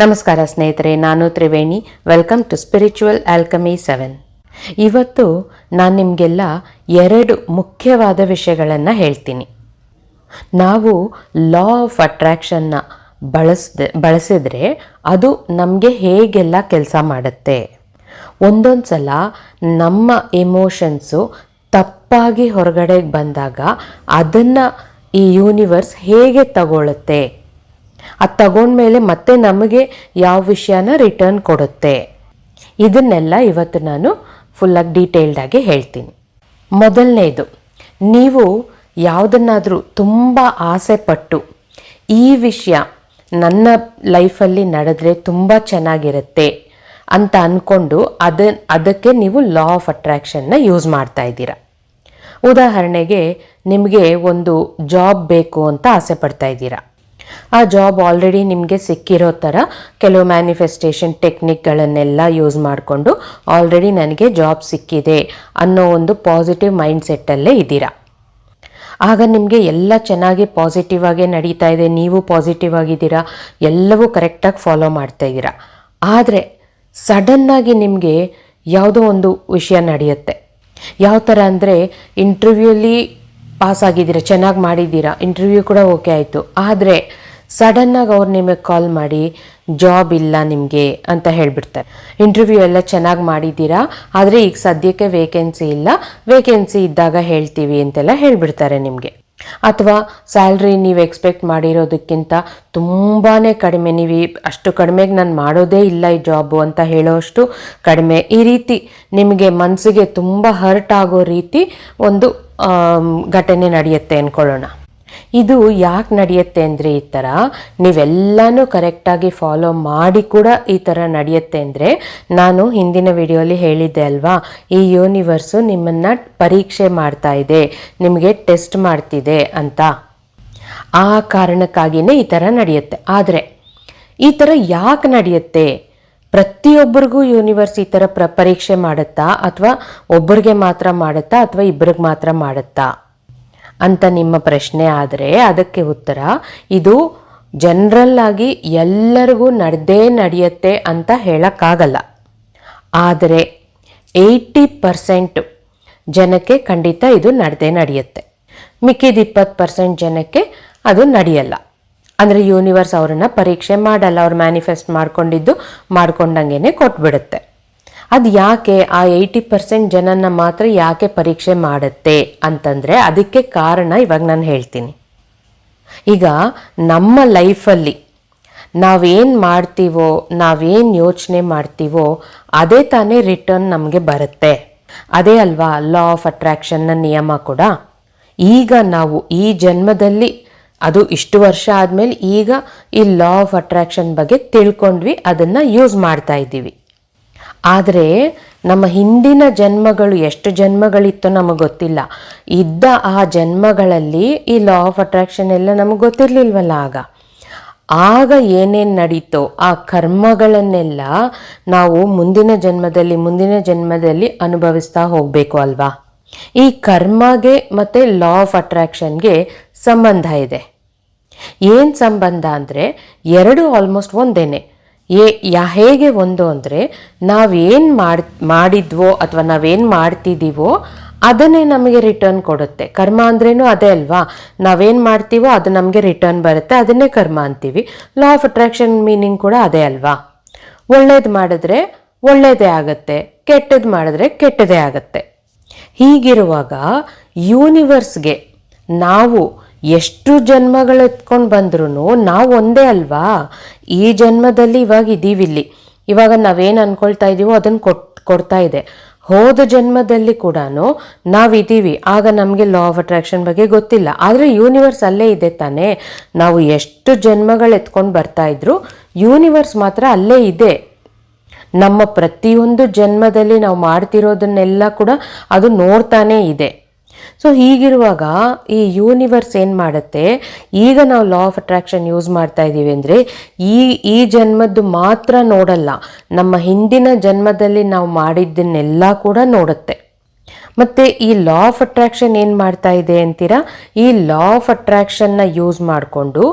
ನಮಸ್ಕಾರ ಸ್ನೇಹಿತರೆ, ನಾನು Triveni. Welcome to spiritual alchemy seven ಇವತ್ತು ನಾನು ನಿಮಗೆಲ್ಲ ಎರಡು ಮುಖ್ಯವಾದ ವಿಷಯಗಳನ್ನು ಹೇಳ್ತೀನಿ. ನಾವು ಲಾ ಆಫ್ ಅಟ್ರ್ಯಾಕ್ಷನ್ನ ಬಳಸ್ದೆ, ಬಳಸಿದ್ರೆ ಅದು ನಮಗೆ ಹೇಗೆಲ್ಲ ಕೆಲಸ ಮಾಡುತ್ತೆ? ಒಂದೊಂದು ಸಲ ನಮ್ಮ ಎಮೋಷನ್ಸು ತಪ್ಪಾಗಿ ಹೊರಗಡೆ ಬಂದಾಗ ಅದನ್ನು ಈ ಯೂನಿವರ್ಸ್ ಹೇಗೆ ತಗೊಳುತ್ತೆ? ಅದು ತಗೊಂಡ್ಮೇಲೆ ಮತ್ತೆ ನಮಗೆ ಯಾವ ವಿಷಯನ ರಿಟರ್ನ್ ಕೊಡುತ್ತೆ? ಇದನ್ನೆಲ್ಲ ಇವತ್ತು ನಾನು ಫುಲ್ಲಾಗಿ ಡೀಟೇಲ್ಡಾಗಿ ಹೇಳ್ತೀನಿ. ಮೊದಲನೇದು, ನೀವು ಯಾವುದನ್ನಾದರೂ ತುಂಬ ಆಸೆ ಪಟ್ಟು ಈ ವಿಷಯ ನನ್ನ ಲೈಫಲ್ಲಿ ನಡೆದ್ರೆ ತುಂಬ ಚೆನ್ನಾಗಿರುತ್ತೆ ಅಂತ ಅಂದ್ಕೊಂಡು ಅದ, ಅದಕ್ಕೆ ನೀವು ಲಾ ಆಫ್ ಅಟ್ರ್ಯಾಕ್ಷನ್ನ ಯೂಸ್ ಮಾಡ್ತಾ ಇದ್ದೀರಾ. ಉದಾಹರಣೆಗೆ, ನಿಮಗೆ ಒಂದು ಜಾಬ್ ಬೇಕು ಅಂತ ಆಸೆ ಪಡ್ತಾ ಇದ್ದೀರಾ. ಆ ಜಾಬ್ ಆಲ್ರೆಡಿ ನಿಮಗೆ ಸಿಕ್ಕಿರೋ ಥರ ಕೆಲವು ಮ್ಯಾನಿಫೆಸ್ಟೇಷನ್ ಟೆಕ್ನಿಕ್ಗಳನ್ನೆಲ್ಲ ಯೂಸ್ ಮಾಡಿಕೊಂಡು ಆಲ್ರೆಡಿ ನನಗೆ ಜಾಬ್ ಸಿಕ್ಕಿದೆ ಅನ್ನೋ ಒಂದು ಪಾಸಿಟಿವ್ ಮೈಂಡ್ ಸೆಟ್ಟಲ್ಲೇ ಇದ್ದೀರಾ? ಆಗ ನಿಮಗೆ ಎಲ್ಲ ಚೆನ್ನಾಗಿ ಪಾಸಿಟಿವ್ ಆಗೇ ನಡೀತಾ ಇದೆ, ನೀವು ಪಾಸಿಟಿವ್ ಆಗಿದ್ದೀರಾ, ಎಲ್ಲವೂ ಕರೆಕ್ಟಾಗಿ ಫಾಲೋ ಮಾಡ್ತಾ ಇದ್ದೀರಾ. ಆದರೆ ಸಡನ್ನಾಗಿ ನಿಮಗೆ ಯಾವುದೋ ಒಂದು ವಿಷಯ ನಡೆಯುತ್ತೆ. ಯಾವ ಥರ ಅಂದರೆ ಇಂಟರ್ವ್ಯೂಲಿ ಪಾಸ್ ಆಗಿದ್ದೀರಾ, ಚೆನ್ನಾಗಿ ಮಾಡಿದ್ದೀರಾ ಇಂಟರ್ವ್ಯೂ ಕೂಡ ಓಕೆ ಆಯಿತು. ಆದರೆ ಸಡನ್ನಾಗಿ ಅವ್ರು ನಿಮಗೆ ಕಾಲ್ ಮಾಡಿ ಜಾಬ್ ಇಲ್ಲ ನಿಮಗೆ ಅಂತ ಹೇಳಿಬಿಡ್ತಾರೆ. ಇಂಟರ್ವ್ಯೂ ಎಲ್ಲ ಚೆನ್ನಾಗಿ ಮಾಡಿದ್ದೀರಾ? ಆದರೆ ಈಗ ಸದ್ಯಕ್ಕೆ ವೇಕೆನ್ಸಿ ಇಲ್ಲ. ವೇಕೆನ್ಸಿ ಇದ್ದಾಗ ಹೇಳ್ತೀವಿ ಅಂತೆಲ್ಲ ಹೇಳಿಬಿಡ್ತಾರೆ ನಿಮಗೆ. ಅಥವಾ ಸ್ಯಾಲ್ರಿ ನೀವು ಎಕ್ಸ್ಪೆಕ್ಟ್ ಮಾಡಿರೋದಕ್ಕಿಂತ ತುಂಬಾ ಕಡಿಮೆ. ನೀವು ಅಷ್ಟು ಕಡಿಮೆಗೆ ನಾನು ಮಾಡೋದೇ ಇಲ್ಲ ಈ ಜಾಬು ಅಂತ ಹೇಳೋಷ್ಟು ಕಡಿಮೆ. ಈ ರೀತಿ ನಿಮಗೆ ಮನಸ್ಸಿಗೆ ತುಂಬ ಹರ್ಟ್ ಆಗೋ ರೀತಿ ಒಂದು ಘಟನೆ ನಡೆಯುತ್ತೆ ಅಂದ್ಕೊಳ್ಳೋಣ ಇದು ಯಾಕೆ ನಡೆಯುತ್ತೆ ಅಂದರೆ ಈ ಥರ ನೀವೆಲ್ಲನೂ ಕರೆಕ್ಟಾಗಿ ಫಾಲೋ ಮಾಡಿ ಕೂಡ ಈ ಥರ ನಡೆಯುತ್ತೆ ಅಂದರೆ ನಾನು ಹಿಂದಿನ ವಿಡಿಯೋಲಿ ಹೇಳಿದ್ದೆ ಅಲ್ವಾ, ಈ ಯೂನಿವರ್ಸು ನಿಮ್ಮನ್ನು ಪರೀಕ್ಷೆ ಮಾಡ್ತಾ ಇದೆ, ನಿಮಗೆ ಟೆಸ್ಟ್ ಮಾಡ್ತಿದೆ ಅಂತ. ಆ ಕಾರಣಕ್ಕಾಗಿಯೇ ಈ ಥರ ನಡೆಯುತ್ತೆ. ಆದರೆ ಈ ಥರ ಯಾಕೆ ನಡೆಯುತ್ತೆ? ಪ್ರತಿಯೊಬ್ಬರಿಗೂ ಯೂನಿವರ್ಸ್ ಈ ಥರ ಪ್ರ, ಪರೀಕ್ಷೆ ಮಾಡುತ್ತಾ ಅಥವಾ ಒಬ್ಬರಿಗೆ ಮಾತ್ರ ಮಾಡುತ್ತಾ ಅಥವಾ ಇಬ್ಬರಿಗೆ ಮಾತ್ರ ಮಾಡುತ್ತಾ? ಅಂತ ನಿಮ್ಮ ಪ್ರಶ್ನೆ ಆದರೆ ಅದಕ್ಕೆ ಉತ್ತರ, ಇದು ಜನರಲ್ ಆಗಿ ಎಲ್ಲರಿಗೂ ನಡೆದೇ ನಡೆಯುತ್ತೆ ಅಂತ ಹೇಳೋಕ್ಕಾಗಲ್ಲ. ಆದರೆ ಏಯ್ಟಿ ಪರ್ಸೆಂಟ್ ಜನಕ್ಕೆ ಖಂಡಿತ ಇದು ನಡೆದೇ ನಡೆಯುತ್ತೆ. ಮಿಕ್ಕಿದ ಇಪ್ಪತ್ತು ಪರ್ಸೆಂಟ್ ಜನಕ್ಕೆ ಅದು ನಡೆಯಲ್ಲ. ಅಂದರೆ ಯೂನಿವರ್ಸ್ ಅವರನ್ನು ಪರೀಕ್ಷೆ ಮಾಡಲ್ಲ, ಅವ್ರು ಮ್ಯಾನಿಫೆಸ್ಟ್ ಮಾಡ್ಕೊಂಡಿದ್ದು ಮಾಡ್ಕೊಂಡಂಗೆ ಕೊಟ್ಬಿಡುತ್ತೆ. ಅದು ಯಾಕೆ ಆ ಏಯ್ಟಿ ಪರ್ಸೆಂಟ್ ಜನನ ಮಾತ್ರ ಯಾಕೆ ಪರೀಕ್ಷೆ ಮಾಡುತ್ತೆ ಅಂತಂದರೆ ಅದಕ್ಕೆ ಕಾರಣ ಇವಾಗ ನಾನು ಹೇಳ್ತೀನಿ. ಈಗ ನಮ್ಮ ಲೈಫಲ್ಲಿ ನಾವೇನು ಮಾಡ್ತೀವೋ, ನಾವೇನು ಯೋಚನೆ ಮಾಡ್ತೀವೋ ಅದೇ ತಾನೇ ರಿಟರ್ನ್ ನಮಗೆ ಬರುತ್ತೆ. ಅದೇ ಅಲ್ವಾ ಲಾ ಆಫ್ ಅಟ್ರ್ಯಾಕ್ಷನ್ನ ನಿಯಮ ಕೂಡ. ಈಗ ನಾವು ಈ ಜನ್ಮದಲ್ಲಿ, ಅದು ಇಷ್ಟು ವರ್ಷ ಆದಮೇಲೆ ಈಗ ಈ ಲಾ ಆಫ್ ಅಟ್ರ್ಯಾಕ್ಷನ್ ಬಗ್ಗೆ ತಿಳ್ಕೊಂಡ್ವಿ, ಅದನ್ನು ಯೂಸ್ ಮಾಡ್ತಾ ಇದ್ದೀವಿ. ಆದರೆ ನಮ್ಮ ಹಿಂದಿನ ಜನ್ಮಗಳು ಎಷ್ಟು ಜನ್ಮಗಳಿತ್ತು ನಮಗೆ ಗೊತ್ತಿಲ್ಲ. ಇದ್ದ ಆ ಜನ್ಮಗಳಲ್ಲಿ ಈ ಲಾ ಆಫ್ ಅಟ್ರಾಕ್ಷನ್ ಎಲ್ಲ ನಮಗೆ ಗೊತ್ತಿರಲಿಲ್ವಲ್ಲ ಆಗ. ಆಗ ಏನೇನು ನಡೀತೋ ಆ ಕರ್ಮಗಳನ್ನೆಲ್ಲ ನಾವು ಮುಂದಿನ ಜನ್ಮದಲ್ಲಿ ಮುಂದಿನ ಜನ್ಮದಲ್ಲಿ ಅನುಭವಿಸ್ತಾ ಹೋಗಬೇಕು ಅಲ್ವಾ? ಈ ಕರ್ಮಗೆ ಮತ್ತು ಲಾ ಆಫ್ ಅಟ್ರಾಕ್ಷನ್ಗೆ ಸಂಬಂಧ ಇದೆ. ಏನು ಸಂಬಂಧ ಅಂದರೆ ಎರಡು ಆಲ್ಮೋಸ್ಟ್ ಒಂದೇನೆ. ಏ ಯಾ ಹೇಗೆ ಒಂದು ಅಂದರೆ ನಾವೇನು ಮಾಡಿ, ಮಾಡಿದ್ವೋ ಅಥವಾ ನಾವೇನು ಮಾಡ್ತಿದ್ದೀವೋ ಅದನ್ನೇ ನಮಗೆ ರಿಟರ್ನ್ ಕೊಡುತ್ತೆ. ಕರ್ಮ ಅಂದ್ರೇನು ಅದೇ ಅಲ್ವಾ? ನಾವೇನು ಮಾಡ್ತೀವೋ ಅದು ನಮಗೆ ರಿಟರ್ನ್ ಬರುತ್ತೆ, ಅದನ್ನೇ ಕರ್ಮ ಅಂತೀವಿ. ಲಾ ಆಫ್ ಅಟ್ರಾಕ್ಷನ್ ಮೀನಿಂಗ್ ಕೂಡ ಅದೇ ಅಲ್ವಾ? ಒಳ್ಳೇದು ಮಾಡಿದ್ರೆ ಒಳ್ಳೇದೇ ಆಗುತ್ತೆ ಕೆಟ್ಟದ್ದು ಮಾಡಿದ್ರೆ ಕೆಟ್ಟದೇ ಆಗುತ್ತೆ. ಹೀಗಿರುವಾಗ ಯೂನಿವರ್ಸ್ಗೆ ನಾವು ಎಷ್ಟು ಜನ್ಮಗಳು ಎತ್ಕೊಂಡು ಬಂದ್ರೂ ನಾವು ಒಂದೇ ಅಲ್ವಾ? ಈ ಜನ್ಮದಲ್ಲಿ ಇವಾಗ ಇದ್ದೀವಿಲ್ಲಿ ಇವಾಗ ನಾವೇನು ಅನ್ಕೊಳ್ತಾ ಇದ್ದೀವೋ ಅದನ್ನು ಕೊಟ್, ಕೊಡ್ತಾ ಇದೆ. ಹೋದ ಜನ್ಮದಲ್ಲಿ ಕೂಡ ನಾವಿದ್ದೀವಿ ಆಗ ನಮಗೆ ಲಾ ಆಫ್ ಅಟ್ರಾಕ್ಷನ್ ಬಗ್ಗೆ ಗೊತ್ತಿಲ್ಲ. ಆದರೆ ಯೂನಿವರ್ಸ್ ಅಲ್ಲೇ ಇದೆ ತಾನೇ. ನಾವು ಎಷ್ಟು ಜನ್ಮಗಳು ಎತ್ಕೊಂಡು ಬರ್ತಾ ಇದ್ರು ಯೂನಿವರ್ಸ್ ಮಾತ್ರ ಅಲ್ಲೇ ಇದೆ. ನಮ್ಮ ಪ್ರತಿಯೊಂದು ಜನ್ಮದಲ್ಲಿ ನಾವು ಮಾಡ್ತಿರೋದನ್ನೆಲ್ಲ ಕೂಡ ಅದು ನೋಡ್ತಾನೇ ಇದೆ. ಸೊ ಹೀಗಿರುವಾಗ ಈ ಯೂನಿವರ್ಸ್ ಏನು ಮಾಡುತ್ತೆ? ಈಗ ನಾವು ಲಾ ಆಫ್ ಅಟ್ರಾಕ್ಷನ್ ಯೂಸ್ ಮಾಡ್ತಾ ಇದ್ದೀವಿ ಅಂದರೆ, ಈ ಈ ಜನ್ಮದ್ದು ಮಾತ್ರ ನೋಡಲ್ಲ. ನಮ್ಮ ಹಿಂದಿನ ಜನ್ಮದಲ್ಲಿ ನಾವು ಮಾಡಿದ್ದನ್ನೆಲ್ಲ ಕೂಡ ನೋಡುತ್ತೆ. ಮತ್ತು ಈ ಲಾ ಆಫ್ ಅಟ್ರಾಕ್ಷನ್ ಏನು ಮಾಡ್ತಾ ಇದೆ ಅಂತೀರಾ? ಈ ಲಾ ಆಫ್ ಅಟ್ರಾಕ್ಷನ್ನ ಯೂಸ್ ಮಾಡಿಕೊಂಡು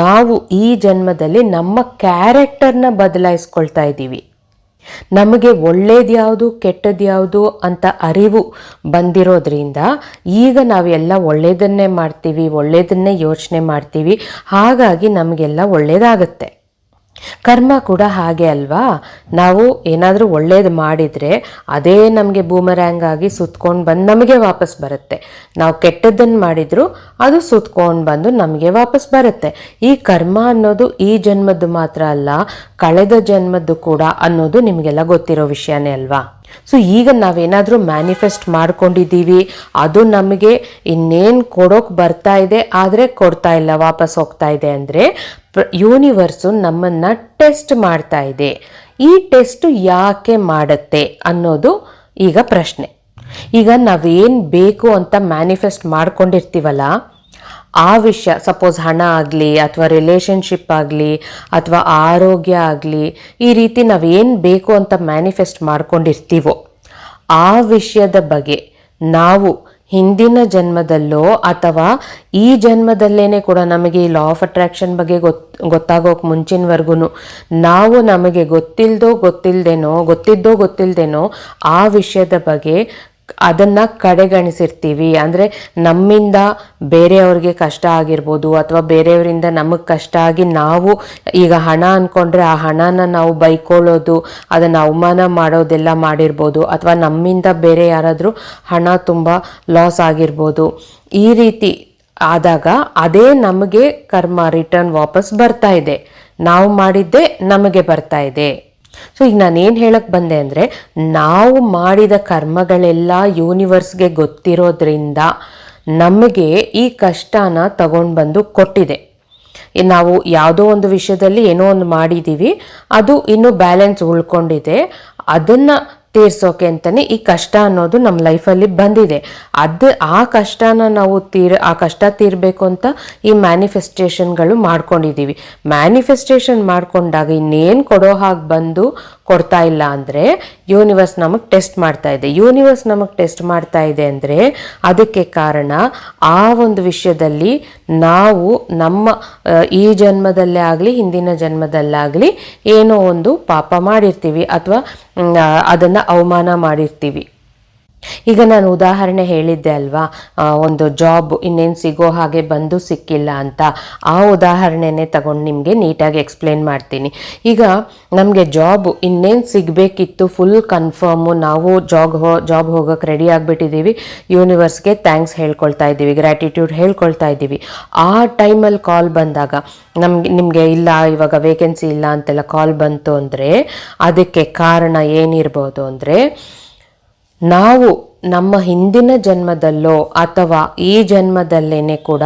ನಾವು ಈ ಜನ್ಮದಲ್ಲಿ ನಮ್ಮ ಕ್ಯಾರೆಕ್ಟರ್ನ ಬದಲಾಯಿಸ್ಕೊಳ್ತಾ ಇದ್ದೀವಿ ನಮಗೆ ಒಳ್ಳೇದ್ಯಾವುದು, ಕೆಟ್ಟದ್ಯಾವುದು ಅಂತ ಅರಿವು ಬಂದಿರೋದ್ರಿಂದ ಈಗ ನಾವೆಲ್ಲ ಒಳ್ಳೆಯದನ್ನೇ ಮಾಡ್ತೀವಿ ಒಳ್ಳೆಯದನ್ನೇ ಯೋಚನೆ ಮಾಡ್ತೀವಿ. ಹಾಗಾಗಿ ನಮಗೆಲ್ಲ ಒಳ್ಳೆಯದಾಗತ್ತೆ ಕರ್ಮ ಕೂಡ ಹಾಗೆ ಅಲ್ವಾ? ನಾವು ಏನಾದರೂ ಒಳ್ಳೇದು ಮಾಡಿದರೆ ಅದೇ ನಮಗೆ ಬೂಮರ್ಯಾಂಗ್ ಆಗಿ ಸುತ್ಕೊಂಡು ಬಂದು ನಮಗೆ ವಾಪಸ್ ಬರುತ್ತೆ. ನಾವು ಕೆಟ್ಟದ್ದನ್ನು ಮಾಡಿದರೂ ಅದು ಸುತ್ಕೊಂಡು ಬಂದು ನಮಗೆ ವಾಪಸ್ ಬರುತ್ತೆ. ಈ ಕರ್ಮ ಅನ್ನೋದು ಈ ಜನ್ಮದ್ದು ಮಾತ್ರ ಅಲ್ಲ, ಕಳೆದ ಜನ್ಮದ್ದು ಕೂಡ ಅನ್ನೋದು ನಿಮಗೆಲ್ಲ ಗೊತ್ತಿರೋ ವಿಷಯನೇ ಅಲ್ವಾ? ಸೊ ಈಗ ನಾವೇನಾದರೂ ಮ್ಯಾನಿಫೆಸ್ಟ್ ಮಾಡ್ಕೊಂಡಿದ್ದೀವಿ, ಅದು ನಮಗೆ ಇನ್ನೇನು ಕೊಡೋಕೆ ಬರ್ತಾ ಇದೆ, ಆದರೆ ಕೊಡ್ತಾ ಇಲ್ಲ, ವಾಪಸ್ ಹೋಗ್ತಾ ಇದೆ ಅಂದರೆ ಯೂನಿವರ್ಸು ನಮ್ಮನ್ನು ಟೆಸ್ಟ್ ಮಾಡ್ತಾ ಇದೆ. ಈ ಟೆಸ್ಟ್ ಯಾಕೆ ಮಾಡುತ್ತೆ ಅನ್ನೋದು ಈಗ ಪ್ರಶ್ನೆ. ಈಗ ನಾವೇನು ಬೇಕು ಅಂತ ಮ್ಯಾನಿಫೆಸ್ಟ್ ಮಾಡ್ಕೊಂಡಿರ್ತೀವಲ್ಲ ಆ ವಿಷಯ ಸಪೋಸ್ ಹಣ ಆಗಲಿ ಅಥವಾ ರಿಲೇಷನ್ಶಿಪ್ ಆಗಲಿ ಅಥವಾ ಆರೋಗ್ಯ ಆಗಲಿ, ಈ ರೀತಿ ನಾವೇನು ಬೇಕು ಅಂತ ಮ್ಯಾನಿಫೆಸ್ಟ್ ಮಾಡ್ಕೊಂಡಿರ್ತೀವೋ, ಆ ವಿಷಯದ ಬಗ್ಗೆ ನಾವು ಹಿಂದಿನ ಜನ್ಮದಲ್ಲೋ ಅಥವಾ ಈ ಜನ್ಮದಲ್ಲೇ ಕೂಡ ನಮಗೆ ಈ ಲಾ ಆಫ್ ಅಟ್ರಾಕ್ಷನ್ ಬಗ್ಗೆ ಗೊತ್, ಗೊತ್ತಾಗೋಕೆ ಮುಂಚಿನವರೆಗೂ ನಾವು ನಮಗೆ ಗೊತ್ತಿಲ್ದೋ ಗೊತ್ತಿಲ್ದೇನೋ, ಗೊತ್ತಿದ್ದೋ ಗೊತ್ತಿಲ್ದೇನೋ ಆ ವಿಷಯದ ಬಗ್ಗೆ ಅದನ್ನ ಕಡೆಗಣಿಸಿರ್ತೀವಿ. ಅಂದರೆ ನಮ್ಮಿಂದ ಬೇರೆಯವ್ರಿಗೆ ಕಷ್ಟ ಆಗಿರ್ಬೋದು ಅಥವಾ ಬೇರೆಯವರಿಂದ ನಮಗೆ ಕಷ್ಟ ಆಗಿ ನಾವು ಈಗ ಹಣ ಅಂದ್ಕೊಂಡ್ರೆ ಆ ಹಣನ ನಾವು ಬೈಕೊಳ್ಳೋದು, ಅದನ್ನು ಅವಮಾನ ಮಾಡೋದೆಲ್ಲ ಮಾಡಿರ್ಬೋದು. ಅಥವಾ ನಮ್ಮಿಂದ ಬೇರೆ ಯಾರಾದರೂ ಹಣ ತುಂಬ ಲಾಸ್ ಆಗಿರ್ಬೋದು. ಈ ರೀತಿ ಆದಾಗ ಅದೇ ನಮಗೆ ಕರ್ಮ ರಿಟರ್ನ್ ವಾಪಸ್ ಬರ್ತಾ ಇದೆ. ನಾವು ಮಾಡಿದ್ದೇ ನಮಗೆ ಬರ್ತಾ ಇದೆ. ಸೊ ಈಗ ನಾನು ಏನು ಹೇಳಕ್ಕೆ ಬಂದೆ ಅಂದರೆ, ನಾವು ಮಾಡಿದ ಕರ್ಮಗಳೆಲ್ಲ ಯೂನಿವರ್ಸ್ಗೆ ಗೊತ್ತಿರೋದ್ರಿಂದ ನಮಗೆ ಈ ಕಷ್ಟನ ತಗೊಂಡು ಬಂದು ಕೊಟ್ಟಿದೆ ನಾವು ಯಾವುದೋ ಒಂದು ವಿಷಯದಲ್ಲಿ ಏನೋ ಒಂದು ಮಾಡಿದ್ದೀವಿ ಅದು ಇನ್ನೂ ಬ್ಯಾಲೆನ್ಸ್ ಉಳ್ಕೊಂಡಿದೆ. ಅದನ್ನು ತೀರ್ಸೋಕೆ ಅಂತಾನೆ ಈ ಕಷ್ಟ ಅನ್ನೋದು ನಮ್ಮ ಲೈಫಲ್ಲಿ ಬಂದಿದೆ. ಅದು ಆ ಕಷ್ಟನ ನಾವು ತೀರ್, ಆ ಕಷ್ಟ ತೀರಬೇಕು ಅಂತ ಈ ಮ್ಯಾನಿಫೆಸ್ಟೇಷನ್ಗಳು ಮಾಡ್ಕೊಂಡಿದ್ದೀವಿ ಮ್ಯಾನಿಫೆಸ್ಟೇಷನ್ ಮಾಡ್ಕೊಂಡಾಗ ಇನ್ನೇನು ಕೊಡೋ ಹಾಗೆ ಬಂದು ಕೊಡ್ತಾ ಇಲ್ಲ ಅಂದರೆ ಯೂನಿವರ್ಸ್ ನಮಗೆ ಟೆಸ್ಟ್ ಮಾಡ್ತಾ ಇದೆ. ಯೂನಿವರ್ಸ್ ನಮಗೆ ಟೆಸ್ಟ್ ಮಾಡ್ತಾ ಇದೆ ಅಂದರೆ ಅದಕ್ಕೆ ಕಾರಣ ಆ ಒಂದು ವಿಷಯದಲ್ಲಿ ನಾವು ನಮ್ಮ ಈ ಜನ್ಮದಲ್ಲೇ ಆಗಲಿ, ಹಿಂದಿನ ಜನ್ಮದಲ್ಲಾಗಲಿ ಏನೋ ಒಂದು ಪಾಪ ಮಾಡಿರ್ತೀವಿ ಅಥವಾ ಅದನ್ನು ಅವಮಾನ ಮಾಡಿರ್ತೀವಿ. ಈಗ ನಾನು ಉದಾಹರಣೆ ಹೇಳಿದ್ದೆ ಅಲ್ವಾ? ಒಂದು ಜಾಬ್ ಇನ್ನೇನು ಸಿಗೋ ಹಾಗೆ ಬಂದು ಸಿಕ್ಕಿಲ್ಲ ಅಂತ. ಆ ಉದಾಹರಣೆನೇ ತಗೊಂಡು ನಿಮಗೆ ನೀಟಾಗಿ ಎಕ್ಸ್ಪ್ಲೇನ್ ಮಾಡ್ತೀನಿ. ಈಗ ನಮಗೆ ಜಾಬ್ ಇನ್ನೇನು ಸಿಗಬೇಕಿತ್ತು ಫುಲ್ ಕನ್ಫರ್ಮು ನಾವು ಜಾಬ್ ಹೋ ಜಾಬ್ ಹೋಗೋಕೆ ರೆಡಿ ಆಗಿಬಿಟ್ಟಿದ್ದೀವಿ ಯೂನಿವರ್ಸ್ಗೆ ಥ್ಯಾಂಕ್ಸ್ ಹೇಳ್ಕೊಳ್ತಾ ಇದ್ದೀವಿ ಗ್ರ್ಯಾಟಿಟ್ಯೂಡ್ ಹೇಳ್ಕೊಳ್ತಾ ಇದ್ದೀವಿ. ಆ ಟೈಮಲ್ಲಿ ಕಾಲ್ ಬಂದಾಗ ನಮ್ಗೆ ನಿಮಗೆ ಇಲ್ಲ, ಇವಾಗ ವೇಕೆನ್ಸಿ ಇಲ್ಲ ಅಂತೆಲ್ಲ ಕಾಲ್ ಬಂತು ಅಂದರೆ, ಅದಕ್ಕೆ ಕಾರಣ ಏನಿರ್ಬೋದು ಅಂದರೆ ನಾವು ನಮ್ಮ ಹಿಂದಿನ ಜನ್ಮದಲ್ಲೋ ಅಥವಾ ಈ ಜನ್ಮದಲ್ಲೇನೆ ಕೂಡ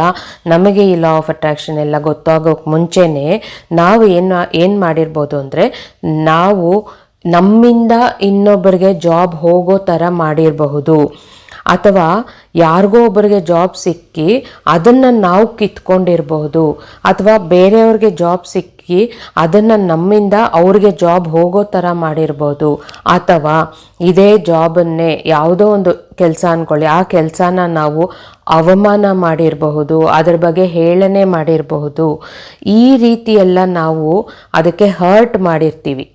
ನಮಗೆ ಈ ಲಾ ಆಫ್ ಅಟ್ರಾಕ್ಷನ್ ಎಲ್ಲ ಗೊತ್ತಾಗೋಕೆ ಮುಂಚೆನೆ ನಾವು ಏನು ಏನು ಮಾಡಿರ್ಬೋದು ಅಂದರೆ ನಾವು ನಮ್ಮಿಂದ ಇನ್ನೊಬ್ಬರಿಗೆ ಜಾಬ್ ಹೋಗೋ ಥರ ಮಾಡಿರಬಹುದು. ಅಥವಾ ಯಾರಿಗೋ ಒಬ್ಬರಿಗೆ ಜಾಬ್ ಸಿಕ್ಕಿ ಅದನ್ನು ನಾವು ಕಿತ್ಕೊಂಡಿರಬಹುದು. ಅಥವಾ ಬೇರೆಯವ್ರಿಗೆ ಜಾಬ್ ಸಿಕ್ಕಿ ಅದನ್ನು ನಮ್ಮಿಂದ ಅವ್ರಿಗೆ ಜಾಬ್ ಹೋಗೋ ಥರ ಮಾಡಿರ್ಬೋದು ಅಥವಾ ಇದೇ ಜಾಬನ್ನೇ ಯಾವುದೋ ಒಂದು ಕೆಲಸ ಅಂದ್ಕೊಳ್ಳಿ ಆ ಕೆಲಸನ ನಾವು ಅವಮಾನ ಮಾಡಿರಬಹುದು, ಅದ್ರ ಬಗ್ಗೆ ಹೇಳನೆ ಮಾಡಿರಬಹುದು. ಈ ರೀತಿ ಎಲ್ಲ ನಾವು ಅದಕ್ಕೆ ಹರ್ಟ್ ಮಾಡಿರ್ತೀವಿ.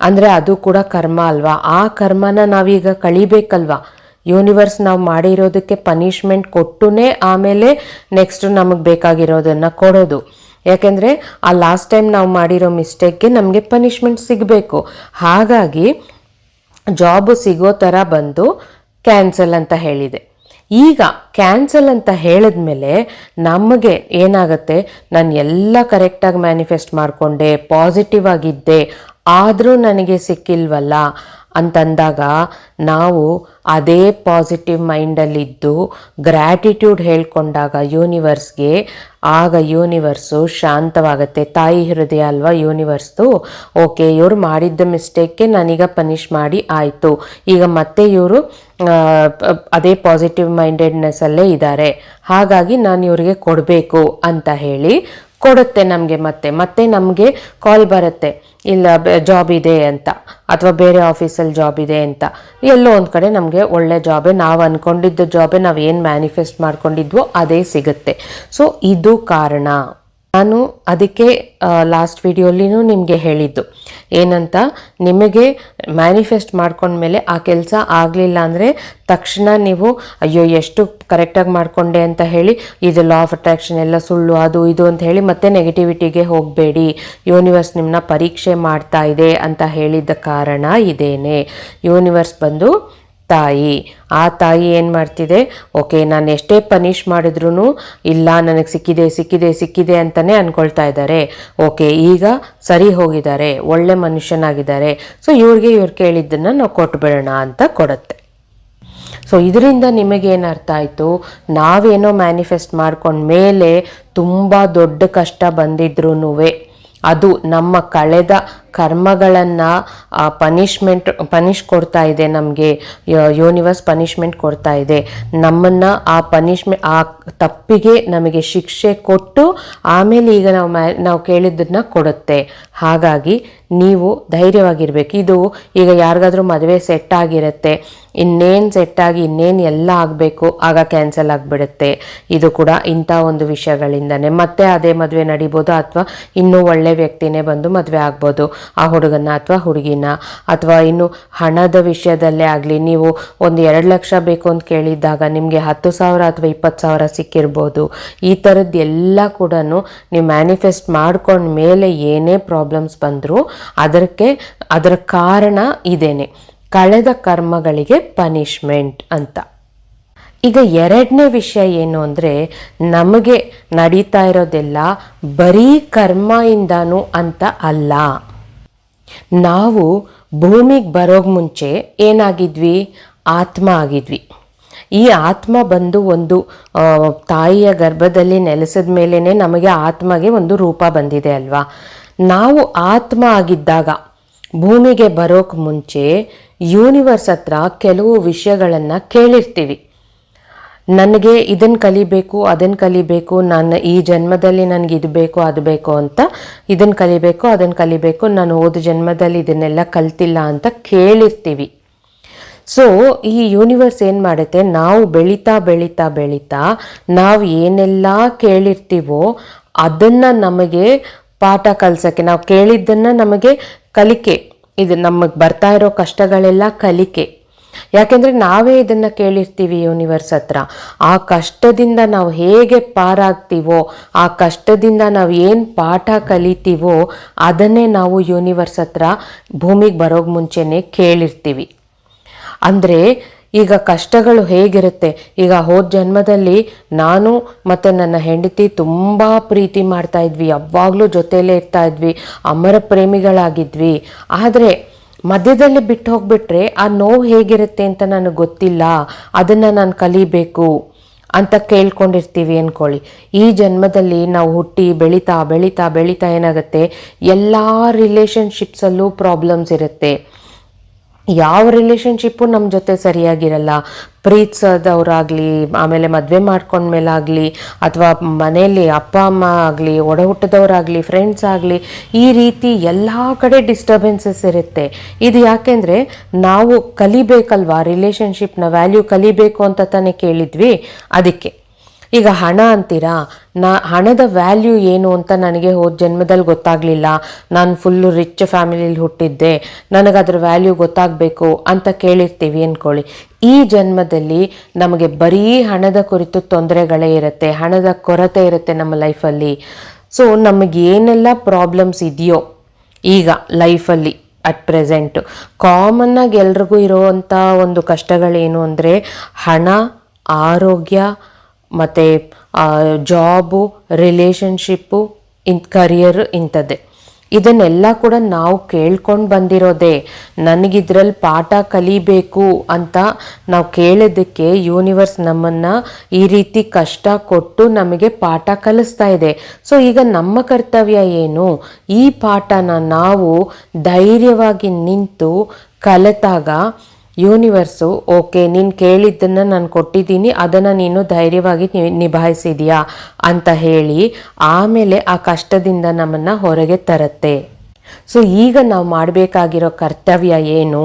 ಅಂದರೆ ಅದು ಕೂಡ ಕರ್ಮ ಅಲ್ವಾ? ಆ ಕರ್ಮನ ನಾವೀಗ ಕಳಿಬೇಕಲ್ವಾ? ಯೂನಿವರ್ಸ್ ನಾವು ಮಾಡಿರೋದಕ್ಕೆ ಪನಿಷ್ಮೆಂಟ್ ಕೊಟ್ಟುನೇ ಆಮೇಲೆ ನೆಕ್ಸ್ಟ್ ನಮಗೆ ಬೇಕಾಗಿರೋದನ್ನು ಕೊಡೋದು. ಯಾಕೆಂದರೆ ಆ ಲಾಸ್ಟ್ ಟೈಮ್ ನಾವು ಮಾಡಿರೋ ಮಿಸ್ಟೇಕ್ಗೆ ನಮಗೆ ಪನಿಷ್ಮೆಂಟ್ ಸಿಗಬೇಕು. ಹಾಗಾಗಿ ಜಾಬು ಸಿಗೋ ಥರ ಬಂದು ಕ್ಯಾನ್ಸಲ್ ಅಂತ ಹೇಳಿದೆ. ಈಗ ಕ್ಯಾನ್ಸಲ್ ಅಂತ ಹೇಳಿದ್ಮೇಲೆ ನಮಗೆ ಏನಾಗುತ್ತೆ? ನಾನು ಎಲ್ಲ ಕರೆಕ್ಟಾಗಿ ಮ್ಯಾನಿಫೆಸ್ಟ್ ಮಾಡಿಕೊಂಡೆ, ಪಾಸಿಟಿವ್ ಆಗಿದ್ದೆ, ಆದರೂ ನನಗೆ ಸಿಕ್ಕಿಲ್ವಲ್ಲ ಅಂತಂದಾಗ ನಾವು ಅದೇ ಪಾಸಿಟಿವ್ ಮೈಂಡಲ್ಲಿದ್ದು ಗ್ರ್ಯಾಟಿಟ್ಯೂಡ್ ಹೇಳ್ಕೊಂಡಾಗ ಯೂನಿವರ್ಸ್ಗೆ ಆಗ ಯೂನಿವರ್ಸು ಶಾಂತವಾಗುತ್ತೆ. ತಾಯಿ ಹೃದಯ ಅಲ್ವಾ ಯೂನಿವರ್ಸ್ದು ಓಕೆ ಇವರು ಮಾಡಿದ್ದ ಮಿಸ್ಟೇಕ್ಗೆ ನಾನೀಗ ಪನಿಷ್ ಮಾಡಿ ಆಯಿತು. ಈಗ ಮತ್ತೆ ಇವರು ಅದೇ ಪಾಸಿಟಿವ್ ಮೈಂಡೆಡ್ನೆಸ್ಸಲ್ಲೇ ಇದ್ದಾರೆ. ಹಾಗಾಗಿ ನಾನು ಇವರಿಗೆ ಕೊಡಬೇಕು ಅಂತ ಹೇಳಿ ಕೊಡುತ್ತೆ ನಮಗೆ ಮತ್ತೆ ಮತ್ತೆ ನಮಗೆ ಕಾಲ್ ಬರುತ್ತೆ. ಇಲ್ಲ ಜಾಬ್ ಇದೆ ಅಂತ, ಅಥವಾ ಬೇರೆ ಆಫೀಸಲ್ಲಿ ಜಾಬ್ ಇದೆ ಅಂತ. ಎಲ್ಲೋ ಒಂದು ಕಡೆ ನಮಗೆ ಒಳ್ಳೆ ಜಾಬೇ ನಾವು ಅಂದ್ಕೊಂಡಿದ್ದ ಜಾಬೇ ನಾವು ಏನು ಮ್ಯಾನಿಫೆಸ್ಟ್ ಮಾಡ್ಕೊಂಡಿದ್ವೋ ಅದೇ ಸಿಗುತ್ತೆ. ಸೊ ಇದು ಕಾರಣ. ನಾನು ಅದಕ್ಕೆ ಲಾಸ್ಟ್ ವಿಡಿಯೋಲಿನೂ ನಿಮಗೆ ಹೇಳಿದ್ದು. ಏನಂತ ನಿಮಗೆ ಮ್ಯಾನಿಫೆಸ್ಟ್ ಮಾಡ್ಕೊಂಡ್ಮೇಲೆ ಆ ಕೆಲಸ ಆಗಲಿಲ್ಲ ಅಂದರೆ ತಕ್ಷಣ ನೀವು, ಅಯ್ಯೋ, ಎಷ್ಟು ಕರೆಕ್ಟಾಗಿ ಮಾಡಿಕೊಂಡೆ ಅಂತ ಹೇಳಿ, ಇದು ಲಾ ಆಫ್ ಅಟ್ರಾಕ್ಷನ್ ಎಲ್ಲ ಸುಳ್ಳು, ಅದು ಇದು ಅಂತ ಹೇಳಿ ಮತ್ತೆ ನೆಗೆಟಿವಿಟಿಗೆ ಹೋಗಬೇಡಿ. ಯೂನಿವರ್ಸ್ ನಿಮ್ಮನ್ನ ಪರೀಕ್ಷೆ ಮಾಡ್ತಾ ಇದೆ ಅಂತ ಹೇಳಿದ್ದ ಕಾರಣ ಇದೇನೆ. ಯೂನಿವರ್ಸ್ ಬಂದು ತಾಯಿ. ಆ ತಾಯಿ ಏನು ಮಾಡ್ತಿದೆ? ಓಕೆ, ನಾನು ಎಷ್ಟೇ ಪನಿಷ್ ಮಾಡಿದ್ರೂ ಇಲ್ಲ, ನನಗೆ ಸಿಕ್ಕಿದೆ ಸಿಕ್ಕಿದೆ ಸಿಕ್ಕಿದೆ ಅಂತಲೇ ಅಂದ್ಕೊಳ್ತಾ ಇದ್ದಾರೆ. ಓಕೆ, ಈಗ ಸರಿ ಹೋಗಿದ್ದಾರೆ, ಒಳ್ಳೆ ಮನುಷ್ಯನಾಗಿದ್ದಾರೆ. ಸೊ, ಇವ್ರಿಗೆ ಇವ್ರು ಕೇಳಿದ್ದನ್ನು ನಾವು ಕೊಟ್ಬಿಡೋಣ ಅಂತ ಕೊಡುತ್ತೆ. ಸೊ, ಇದರಿಂದ ನಿಮಗೇನು ಅರ್ಥ ಆಯಿತು? ನಾವೇನೋ ಮ್ಯಾನಿಫೆಸ್ಟ್ ಮಾಡ್ಕೊಂಡ ಮೇಲೆ ತುಂಬ ದೊಡ್ಡ ಕಷ್ಟ ಬಂದಿದ್ರೂ ಅದು ನಮ್ಮ ಕಳೆದ ಕರ್ಮಗಳನ್ನು ಪನಿಷ್ಮೆಂಟ್ ಪನಿಷ್ ಕೊಡ್ತಾ ಇದೆ ನಮಗೆ ಯೂನಿವರ್ಸ್ ಪನಿಷ್ಮೆಂಟ್ ಕೊಡ್ತಾ ಇದೆ. ನಮ್ಮನ್ನು ಆ ಪನಿಷ್ಮೆ ಆ ತಪ್ಪಿಗೆ ನಮಗೆ ಶಿಕ್ಷೆ ಕೊಟ್ಟು ಆಮೇಲೆ ಈಗ ನಾವು ಮ್ಯಾ ನಾವು ಕೇಳಿದ್ದನ್ನ ಕೊಡುತ್ತೆ. ಹಾಗಾಗಿ ನೀವು ಧೈರ್ಯವಾಗಿರಬೇಕು. ಇದು ಈಗ ಯಾರಿಗಾದರೂ ಮದುವೆ ಸೆಟ್ ಆಗಿರುತ್ತೆ, ಇನ್ನೇನು ಸೆಟ್ ಆಗಿ ಇನ್ನೇನು ಎಲ್ಲ ಆಗಬೇಕು, ಆಗ ಕ್ಯಾನ್ಸಲ್ ಆಗಿಬಿಡುತ್ತೆ. ಇದು ಕೂಡ ಇಂಥ ಒಂದು ವಿಷಯಗಳಿಂದನೇ. ಮತ್ತೆ ಅದೇ ಮದುವೆ ನಡಿಬೋದು, ಅಥವಾ ಇನ್ನೂ ಒಳ್ಳೆ ವ್ಯಕ್ತಿನೇ ಬಂದು ಮದುವೆ ಆಗ್ಬೋದು. ಆ ಹುಡುಗನ ಅಥವಾ ಹುಡುಗಿನ. ಅಥವಾ ಇನ್ನು ಹಣದ ವಿಷಯದಲ್ಲೇ ಆಗಲಿ, ನೀವು ಒಂದು ಎರಡು ಲಕ್ಷ ಬೇಕು ಅಂತ ಕೇಳಿದ್ದಾಗ ನಿಮಗೆ ಹತ್ತು ಸಾವಿರ ಅಥವಾ ಇಪ್ಪತ್ತು ಸಾವಿರ ಸಿಕ್ಕಿರ್ಬೋದು. ಈ ಥರದ್ದು ಎಲ್ಲ ಕೂಡ ನೀವು ಮ್ಯಾನಿಫೆಸ್ಟ್ ಮಾಡ್ಕೊಂಡ ಮೇಲೆ ಏನೇ ಪ್ರಾಬ್ಲಮ್ಸ್ ಬಂದರೂ ಅದಕ್ಕೆ ಅದರ ಕಾರಣ ಇದೇನೆ. ಕಳೆದ ಕರ್ಮಗಳಿಗೆ ಪನಿಷ್ಮೆಂಟ್ ಅಂತ. ಈಗ ಎರಡನೇ ವಿಷಯ ಏನು ಅಂದರೆ, ನಮಗೆ ನಡೀತಾ ಇರೋದೆಲ್ಲ ಬರೀ ಕರ್ಮಯಿಂದನೂ ಅಂತ ಅಲ್ಲ. ನಾವು ಭೂಮಿಗೆ ಬರೋಕೆ ಮುಂಚೆ ಏನಾಗಿದ್ವಿ? ಆತ್ಮ ಆಗಿದ್ವಿ. ಈ ಆತ್ಮ ಬಂದು ಒಂದು ತಾಯಿಯ ಗರ್ಭದಲ್ಲಿ ನೆಲೆಸಿದ ಮೇಲೇ ನಮಗೆ ಆತ್ಮಗೆ ಒಂದು ರೂಪ ಬಂದಿದೆ ಅಲ್ವಾ? ನಾವು ಆತ್ಮ ಆಗಿದ್ದಾಗ, ಭೂಮಿಗೆ ಬರೋಕ್ಕೆ ಮುಂಚೆ ಯೂನಿವರ್ಸ್ ಹತ್ರ ಕೆಲವು ವಿಷಯಗಳನ್ನು ಕೇಳಿರ್ತೀವಿ. ನನಗೆ ಇದನ್ನು ಕಲಿಬೇಕು ಅದನ್ನು ಕಲಿಬೇಕು ನಾನು ಈ ಜನ್ಮದಲ್ಲಿ ನನಗೆ ಇದು ಬೇಕು, ಅದು ಬೇಕು ಅಂತ ಇದನ್ನು ಕಲಿಬೇಕು ಅದನ್ನು ಕಲಿಬೇಕು, ನಾನು ಹೋದ ಜನ್ಮದಲ್ಲಿ ಇದನ್ನೆಲ್ಲ ಕಲ್ತಿಲ್ಲ ಅಂತ ಕೇಳಿರ್ತೀವಿ. ಸೊ ಈ ಯೂನಿವರ್ಸ್ ಏನು ಮಾಡುತ್ತೆ? ನಾವು ಬೆಳೀತಾ ಬೆಳೀತಾ ಬೆಳೀತಾ ನಾವು ಏನೆಲ್ಲ ಕೇಳಿರ್ತೀವೋ ಅದನ್ನು ನಮಗೆ ಪಾಠ ಕಲ್ಸೋಕ್ಕೆ, ನಾವು ಕೇಳಿದ್ದನ್ನು ನಮಗೆ ಕಲಿಕೆ, ಇದು ನಮಗೆ ಬರ್ತಾ ಇರೋ ಕಷ್ಟಗಳೆಲ್ಲ ಕಲಿಕೆ. ಯಾಕೆಂದರೆ ನಾವೇ ಇದನ್ನು ಕೇಳಿರ್ತೀವಿ ಯೂನಿವರ್ಸ್ ಹತ್ರ. ಆ ಕಷ್ಟದಿಂದ ನಾವು ಹೇಗೆ ಪಾರಾಗ್ತೀವೋ, ಆ ಕಷ್ಟದಿಂದ ನಾವು ಏನು ಪಾಠ ಕಲಿತೀವೋ, ಅದನ್ನೇ ನಾವು ಯೂನಿವರ್ಸ್ ಹತ್ರ ಭೂಮಿಗೆ ಬರೋ ಮುಂಚೆನೇ ಕೇಳಿರ್ತೀವಿ. ಅಂದರೆ ಈಗ ಕಷ್ಟಗಳು ಹೇಗಿರುತ್ತೆ? ಈಗ ಹೋದ ಜನ್ಮದಲ್ಲಿ ನಾನು ಮತ್ತು ನನ್ನ ಹೆಂಡತಿ ತುಂಬ ಪ್ರೀತಿ ಮಾಡ್ತಾ ಇದ್ವಿ, ಯಾವಾಗಲೂ ಜೊತೆಯಲ್ಲೇ ಇರ್ತಾ ಇದ್ವಿ, ಅಮರ ಪ್ರೇಮಿಗಳಾಗಿದ್ವಿ. ಆದರೆ ಮಧ್ಯದಲ್ಲಿ ಬಿಟ್ಟು ಹೋಗ್ಬಿಟ್ರೆ ಆ ನೋವು ಹೇಗಿರುತ್ತೆ ಅಂತ ನನಗೆ ಗೊತ್ತಿಲ್ಲ. ಅದನ್ನು ನಾನು ಕಲಿಬೇಕು ಅಂತ ಕೇಳ್ಕೊಂಡಿರ್ತೀವಿ ಅಂದ್ಕೊಳ್ಳಿ ಈ ಜನ್ಮದಲ್ಲಿ ನಾವು ಹುಟ್ಟಿ ಬೆಳೀತಾ ಬೆಳೀತಾ ಬೆಳೀತಾ ಏನಾಗುತ್ತೆ? ಎಲ್ಲ ರಿಲೇಷನ್ಶಿಪ್ಸಲ್ಲೂ ಪ್ರಾಬ್ಲಮ್ಸ್ ಇರುತ್ತೆ. ಯಾವ ರಿಲೇಷನ್ಶಿಪ್ಪು ನಮ್ಮ ಜೊತೆ ಸರಿಯಾಗಿರಲ್ಲ. ಪ್ರೀತಿಸೋದವ್ರಾಗಲಿ ಆಮೇಲೆ ಮದುವೆ ಮಾಡ್ಕೊಂಡ್ಮೇಲಾಗಲಿ ಅಥವಾ ಮನೆಯಲ್ಲಿ ಅಪ್ಪ, ಅಮ್ಮ ಆಗಲಿ ಒಡ ಹುಟ್ಟಿದವರಾಗಲಿ ಫ್ರೆಂಡ್ಸ್ ಆಗಲಿ, ಈ ರೀತಿ ಎಲ್ಲ ಕಡೆ ಡಿಸ್ಟರ್ಬೆನ್ಸಸ್ ಇರುತ್ತೆ. ಇದು ಯಾಕೆಂದರೆ ನಾವು ಕಲಿಬೇಕಲ್ವಾ ರಿಲೇಷನ್ಶಿಪ್ನ ವ್ಯಾಲ್ಯೂ ಕಲಿಬೇಕು ಅಂತ ತಾನೇ ಕೇಳಿದ್ವಿ. ಅದಕ್ಕೆ. ಈಗ ಹಣ ಅಂತೀರಾ? ನಾ, ಹಣದ ವ್ಯಾಲ್ಯೂ ಏನು ಅಂತ ನನಗೆ ಹೋದ ಜನ್ಮದಲ್ಲಿ ಗೊತ್ತಾಗಲಿಲ್ಲ. ನಾನು ಫುಲ್ಲು ರಿಚ್ ಫ್ಯಾಮಿಲಿಲಿ ಹುಟ್ಟಿದ್ದೆ. ನನಗೆ ಅದರ ವ್ಯಾಲ್ಯೂ ಗೊತ್ತಾಗಬೇಕು ಅಂತ ಕೇಳಿರ್ತೀವಿ ಅಂದ್ಕೊಳ್ಳಿ ಈ ಜನ್ಮದಲ್ಲಿ ನಮಗೆ ಬರೀ ಹಣದ ಕುರಿತು ತೊಂದರೆಗಳೇ ಇರುತ್ತೆ, ಹಣದ ಕೊರತೆ ಇರುತ್ತೆ ನಮ್ಮ ಲೈಫಲ್ಲಿ ಸೊ ನಮಗೆ ಏನೆಲ್ಲ ಪ್ರಾಬ್ಲಮ್ಸ್ ಇದೆಯೋ ಈಗ ಲೈಫಲ್ಲಿ ಅಟ್ ಪ್ರೆಸೆಂಟು ಕಾಮನ್ನಾಗಿ ಎಲ್ರಿಗೂ ಇರೋವಂಥ ಒಂದು ಕಷ್ಟಗಳೇನು ಅಂದರೆ ಹಣ, ಆರೋಗ್ಯ ಮತ್ತು ಜಾಬು ರಿಲೇಷನ್ಶಿಪ್ಪು ಇನ್ ಕರಿಯರ್ ಇಂಥದ್ದೇ. ಇದನ್ನೆಲ್ಲ ಕೂಡ ನಾವು ಕೇಳ್ಕೊಂಡು ಬಂದಿರೋದೇ, ನನಗಿದ್ರಲ್ಲಿ ಪಾಠ ಕಲಿಬೇಕು ಅಂತ ನಾವು ಕೇಳೋದಕ್ಕೆ ಯೂನಿವರ್ಸ್ ನಮ್ಮನ್ನು ಈ ರೀತಿ ಕಷ್ಟ ಕೊಟ್ಟು ನಮಗೆ ಪಾಠ ಕಲಿಸ್ತಾ ಇದೆ. ಸೊ ಈಗ ನಮ್ಮ ಕರ್ತವ್ಯ ಏನು? ಈ ಪಾಠನ ನಾವು ಧೈರ್ಯವಾಗಿ ನಿಂತು ಕಲಿತಾಗ ಯೂನಿವರ್ಸು ಓಕೆ ನೀನು ಕೇಳಿದ್ದನ್ನು ನಾನು ಕೊಟ್ಟಿದ್ದೀನಿ, ಅದನ್ನು ನೀನು ಧೈರ್ಯವಾಗಿ ನಿಭಾಯಿಸಿದ್ಯಾ ಅಂತ ಹೇಳಿ, ಆಮೇಲೆ ಆ ಕಷ್ಟದಿಂದ ನಮ್ಮನ್ನು ಹೊರಗೆ ತರುತ್ತೆ. ಸೊ ಈಗ ನಾವು ಮಾಡಬೇಕಾಗಿರೋ ಕರ್ತವ್ಯ ಏನು?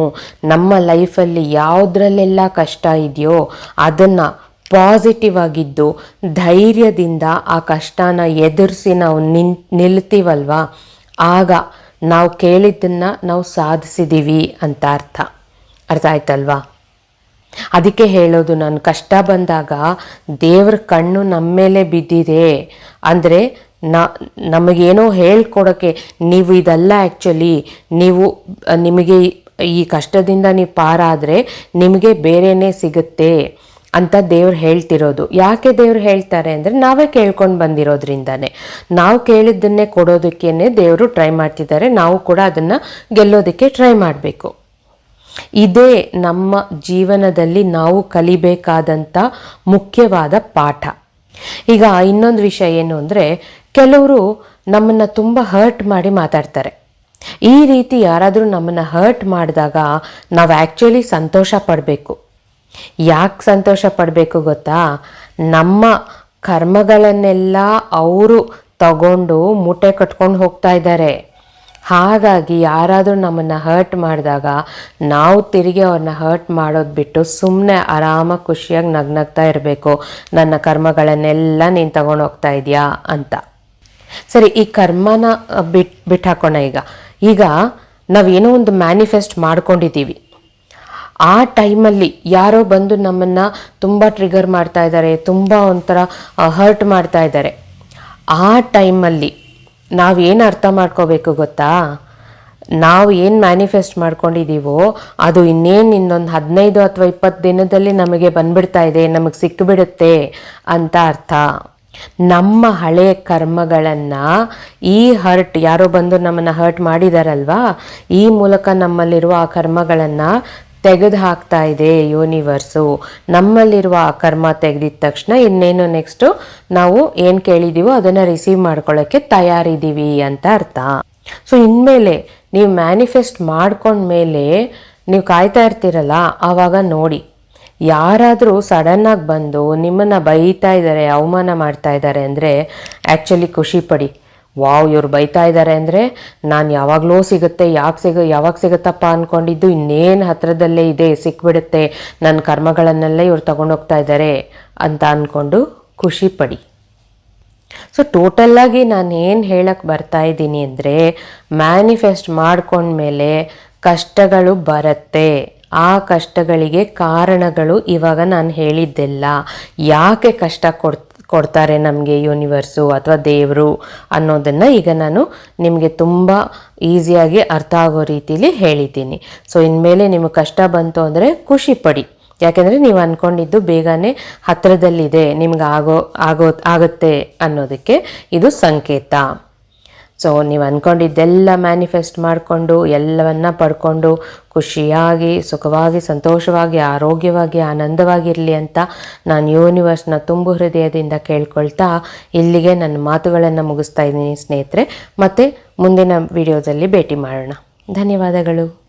ನಮ್ಮ ಲೈಫಲ್ಲಿ ಯಾವುದ್ರಲ್ಲೆಲ್ಲ ಕಷ್ಟ ಇದೆಯೋ, ಅದನ್ನು ಪಾಸಿಟಿವ್ ಆಗಿದ್ದು, ಧೈರ್ಯದಿಂದ ಆ ಕಷ್ಟನ ಎದುರಿಸಿ ನಾವು ನಿನ್, ನಿಲ್ತೀವಲ್ವಾ? ಆಗ ನಾವು ಕೇಳಿದ್ದನ್ನು ನಾವು ಸಾಧಿಸಿದ್ದೀವಿ ಅಂತ ಅರ್ಥ. ಅರ್ಥ ಆಯ್ತಲ್ವಾ? ಅದಕ್ಕೆ ಹೇಳೋದು, ನಾನು ಕಷ್ಟ ಬಂದಾಗ ದೇವ್ರ ಕಣ್ಣು ನಮ್ಮ ಮೇಲೆ ಬಿದ್ದಿದೆ. ಅಂದರೆ ನ, ನಮಗೇನೋ ಹೇಳ್ಕೊಡೋಕ್ಕೆ ನೀವು ಇದೆಲ್ಲ ಆ್ಯಕ್ಚುಲಿ ನೀವು, ನಿಮಗೆ ಈ ಕಷ್ಟದಿಂದ ನೀವು ಪಾರಾದರೆ ನಿಮಗೆ ಬೇರೆಯೇ ಸಿಗುತ್ತೆ. ಅಂತ ದೇವ್ರು ಹೇಳ್ತಿರೋದು. ಯಾಕೆ ದೇವ್ರು ಹೇಳ್ತಾರೆ ಅಂದರೆ ನಾವೇ ಕೇಳ್ಕೊಂಡು ಬಂದಿರೋದ್ರಿಂದಾನೆ. ನಾವು ಕೇಳಿದ್ದನ್ನೇ ಕೊಡೋದಕ್ಕೇ ದೇವರು ಟ್ರೈ ಮಾಡ್ತಿದ್ದಾರೆ. ನಾವು ಕೂಡ ಅದನ್ನು ಗೆಲ್ಲೋದಕ್ಕೆ ಟ್ರೈ ಮಾಡಬೇಕು. ಇದೇ ನಮ್ಮ ಜೀವನದಲ್ಲಿ ನಾವು ಕಲಿಬೇಕಾದಂಥ ಮುಖ್ಯವಾದ ಪಾಠ. ಈಗ ಇನ್ನೊಂದು ವಿಷಯ ಏನು ಅಂದರೆ, ಕೆಲವರು ನಮ್ಮನ್ನು ತುಂಬ ಹರ್ಟ್ ಮಾಡಿ ಮಾತಾಡ್ತಾರೆ. ಈ ರೀತಿ ಯಾರಾದರೂ ನಮ್ಮನ್ನು ಹರ್ಟ್ ಮಾಡಿದಾಗ ನಾವು ಆ್ಯಕ್ಚುಲಿ ಸಂತೋಷ ಪಡಬೇಕು. ಯಾಕೆ ಸಂತೋಷ ಪಡಬೇಕು ಗೊತ್ತಾ? ನಮ್ಮ ಕರ್ಮಗಳನ್ನೆಲ್ಲ ಅವರು ತಗೊಂಡು ಮೂಟೆ ಕಟ್ಕೊಂಡು ಹೋಗ್ತಾ ಇದ್ದಾರೆ. ಹಾಗಾಗಿ ಯಾರಾದರೂ ನಮ್ಮನ್ನು ಹರ್ಟ್ ಮಾಡಿದಾಗ ನಾವು ತಿರುಗಿ ಅವ್ರನ್ನ ಹರ್ಟ್ ಮಾಡೋದು ಬಿಟ್ಟು ಸುಮ್ಮನೆ ಆರಾಮಾಗಿ ಖುಷಿಯಾಗಿ ನಗ್ನಗ್ತಾ ಇರಬೇಕು. ನನ್ನ ಕರ್ಮಗಳನ್ನೆಲ್ಲ ನೀನು ತಗೊಂಡು ಹೋಗ್ತಾ ಇದೆಯಾ ಅಂತ. ಸರಿ, ಈ ಕರ್ಮನ ಬಿಟ್ ಬಿಟ್ಟು ಹಾಕೋಣ ಈಗ. ಈಗ ನಾವೇನೋ ಒಂದು ಮ್ಯಾನಿಫೆಸ್ಟ್ ಮಾಡ್ಕೊಂಡಿದ್ದೀವಿ. ಆ ಟೈಮಲ್ಲಿ ಯಾರೋ ಬಂದು ನಮ್ಮನ್ನು ತುಂಬ ಟ್ರಿಗರ್ ಮಾಡ್ತಾ ಇದ್ದಾರೆ, ತುಂಬ ಒಂಥರ ಹರ್ಟ್ ಮಾಡ್ತಾ ಇದ್ದಾರೆ. ಆ ಟೈಮಲ್ಲಿ ನಾವೇನು ಅರ್ಥ ಮಾಡ್ಕೋಬೇಕು ಗೊತ್ತಾ? ನಾವು ಏನು ಮ್ಯಾನಿಫೆಸ್ಟ್ ಮಾಡ್ಕೊಂಡಿದ್ದೀವೋ ಅದು ಇನ್ನೇನು ಇನ್ನೊಂದು ಹದಿನೈದು ಅಥವಾ ಇಪ್ಪತ್ತು ದಿನದಲ್ಲಿ ನಮಗೆ ಬಂದ್ಬಿಡ್ತಾ ಇದೆ, ನಮಗೆ ಸಿಕ್ಕಿಬಿಡುತ್ತೆ ಅಂತ ಅರ್ಥ. ನಮ್ಮ ಹಳೆಯ ಕರ್ಮಗಳನ್ನು ಈ ಹರ್ಟ್ ಯಾರೋ ಬಂದು ನಮ್ಮನ್ನು ಹರ್ಟ್ ಮಾಡಿದಾರಲ್ವಾ? ಈ ಮೂಲಕ ನಮ್ಮಲ್ಲಿರುವ ಆ ಕರ್ಮಗಳನ್ನು ತೆಗೆದು ಹಾಕ್ತಾ ಇದೆ ಯೂನಿವರ್ಸು ನಮ್ಮಲ್ಲಿರುವ ಆ ಕರ್ಮ ತೆಗೆದಿದ ತಕ್ಷಣ ಇನ್ನೇನು ನೆಕ್ಸ್ಟು ನಾವು ಏನು ಕೇಳಿದ್ದೀವೋ ಅದನ್ನು ರಿಸೀವ್ ಮಾಡ್ಕೊಳ್ಳೋಕ್ಕೆ ತಯಾರಿದ್ದೀವಿ ಅಂತ ಅರ್ಥ. ಸೊ ಇನ್ಮೇಲೆ ನೀವು ಮ್ಯಾನಿಫೆಸ್ಟ್ ಮಾಡ್ಕೊಂಡ್ಮೇಲೆ ನೀವು ಕಾಯ್ತಾ ಇರ್ತೀರಲ್ಲ, ಆವಾಗ ನೋಡಿ. ಯಾರಾದರೂ ಸಡನ್ನಾಗಿ ಬಂದು ನಿಮ್ಮನ್ನು ಬೈತಾ ಇದ್ದಾರೆ, ಅವಮಾನ ಮಾಡ್ತಾ ಇದ್ದಾರೆ ಅಂದರೆ ಆ್ಯಕ್ಚುಲಿ ಖುಷಿ ಪಡಿ. ವಾವ್, ಇವ್ರು ಬೈತಾ ಇದ್ದಾರೆ ಅಂದರೆ ನಾನು ಯಾವಾಗಲೂ ಸಿಗುತ್ತೆ, ಯಾಕೆ ಸಿಗ, ಯಾವಾಗ ಸಿಗುತ್ತಪ್ಪ ಅಂದ್ಕೊಂಡಿದ್ದು ಇನ್ನೇನು ಹತ್ರದಲ್ಲೇ ಇದೆ, ಸಿಕ್ಬಿಡುತ್ತೆ. ನನ್ನ ಕರ್ಮಗಳನ್ನೆಲ್ಲ ಇವ್ರು ತಗೊಂಡೋಗ್ತಾ ಇದ್ದಾರೆ ಅಂತ ಅಂದ್ಕೊಂಡು ಖುಷಿ ಪಡಿ. ಸೊ ಟೋಟಲ್ಲಾಗಿ ನಾನು ಏನು ಹೇಳಕ್ಕೆ ಬರ್ತಾ ಇದ್ದೀನಿ ಅಂದರೆ ಮ್ಯಾನಿಫೆಸ್ಟ್ ಮಾಡ್ಕೊಂಡ್ಮೇಲೆ ಕಷ್ಟಗಳು ಬರುತ್ತೆ. ಆ ಕಷ್ಟಗಳಿಗೆ ಕಾರಣಗಳು ಇವಾಗ ನಾನು ಹೇಳಿದ್ದೆಲ್ಲ. ಯಾಕೆ ಕಷ್ಟ ಕೊಡ್ ಕೊಡ್ತಾರೆ ನಮಗೆ ಯೂನಿವರ್ಸು ಅಥವಾ ದೇವರು ಅನ್ನೋದನ್ನು ಈಗ ನಾನು ನಿಮಗೆ ತುಂಬ ಈಸಿಯಾಗಿ ಅರ್ಥ ಆಗೋ ರೀತಿಲಿ ಹೇಳಿದ್ದೀನಿ. ಸೊ ಇನ್ಮೇಲೆ ನಿಮಗೆ ಕಷ್ಟ ಬಂತು ಅಂದರೆ ಖುಷಿ ಪಡಿ. ಯಾಕೆಂದರೆ ನೀವು ಅಂದ್ಕೊಂಡಿದ್ದು ಬೇಗನೆ ಹತ್ತಿರದಲ್ಲಿದೆ ನಿಮ್ಗೆ ಆಗೋ ಆಗೋ, ಆಗುತ್ತೆ ಅನ್ನೋದಕ್ಕೆ ಇದು ಸಂಕೇತ. ಸೊ ನೀವು ಅಂದ್ಕೊಂಡಿದ್ದೆಲ್ಲ ಮ್ಯಾನಿಫೆಸ್ಟ್ ಮಾಡಿಕೊಂಡು, ಎಲ್ಲವನ್ನ ಪಡ್ಕೊಂಡು ಖುಷಿಯಾಗಿ, ಸುಖವಾಗಿ, ಸಂತೋಷವಾಗಿ, ಆರೋಗ್ಯವಾಗಿ, ಆನಂದವಾಗಿರಲಿ ಅಂತ ನಾನು ಯೂನಿವರ್ಸ್ನ ತುಂಬು ಹೃದಯದಿಂದ ಕೇಳ್ಕೊಳ್ತಾ ಇಲ್ಲಿಗೆ ನನ್ನ ಮಾತುಗಳನ್ನು ಮುಗಿಸ್ತಾ ಇದ್ದೀನಿ ಸ್ನೇಹಿತರೆ. ಮತ್ತು ಮುಂದಿನ ವಿಡಿಯೋದಲ್ಲಿ ಭೇಟಿ ಮಾಡೋಣ. ಧನ್ಯವಾದಗಳು.